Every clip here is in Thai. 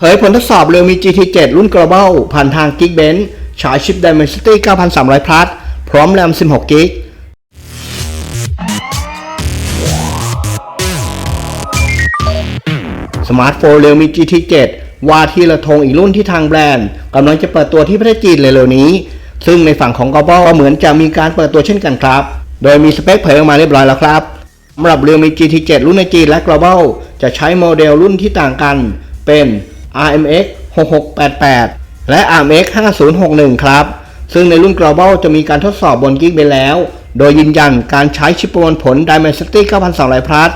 เผยผลทดสอบเรือมี GT7 รุ่น global ผ่านทาง Geekbench ฉายชิป Dimensity 9300 plus พร้อมแรม 16 g b สมาร์ทโฟนเรียวมี GT7 ว่าที่ละธงอีกรุ่นที่ทางแบรนด์กำลังจะเปิดตัวที่ประเทศจีนเร็วๆนี้ ซึ่งในฝั่งของ global ก็เหมือนจะมีการเปิดตัวเช่นกันครับ โดยมีสเปคเผยออกมาเรียบร้อยแล้วครับสำหรับเรียวมี GT7 รุ่นในจีนและ global จะใช้โมเดลรุ่นที่ต่างกัน เป็น RMX 6688 และ RMX 5061 ครับ ซึ่งในรุ่น global จะมีการทดสอบบน Geekbench แล้ว โดยยืนยันการใช้ชิปประมวลผล Dimensity 9200 plus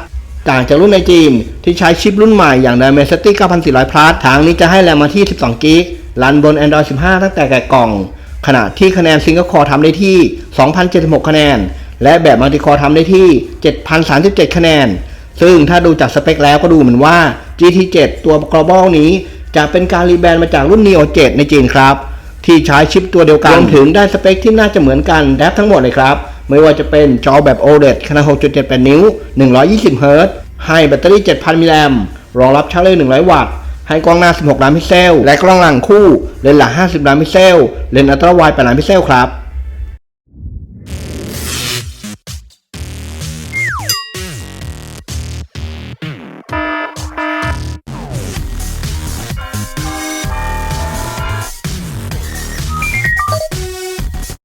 ต่างจากรุ่นในจีนที่ใช้ชิปรุ่นใหม่อย่าง Dimensity 9400 plus ทางนี้จะให้แรมมาที่ 12 g b รันบน Android 15 ตั้งแต่แกะกล่อง ขณะที่คะแนน Single Core ทำได้ที่ 2,076 คะแนน และแบบ Multi Core ทำได้ที่ 7,037 คะแนน ซึ่งถ้าดูจากสเปคแล้วก็ดูเหมือนว่า GT7 ตัว global นี้จะเป็นการรีแบรนด์มาจากรุ่น Neo 7 ในจีนครับ ที่ใช้ชิปตัวเดียวกันรวมถึงได้สเปคที่น่าจะเหมือนกันแดบทั้งหมดเลยครับ ไม่ว่าจะเป็นจอแบบ OLED ขนาด 6.78 นิ้ว 120เฮิรตซ์ให้แบตเตอรี่ 7,000 มิลลิแอมป์รองรับชาร์จเร็ว100 วัตต์ให้กล้องหน้า 16 ล้านพิกเซล และกล้องหลังคู่ เลนส์หลัง50 ล้านพิกเซล เลนส์อัลตราไวด์8ล้านพิกเซลครับ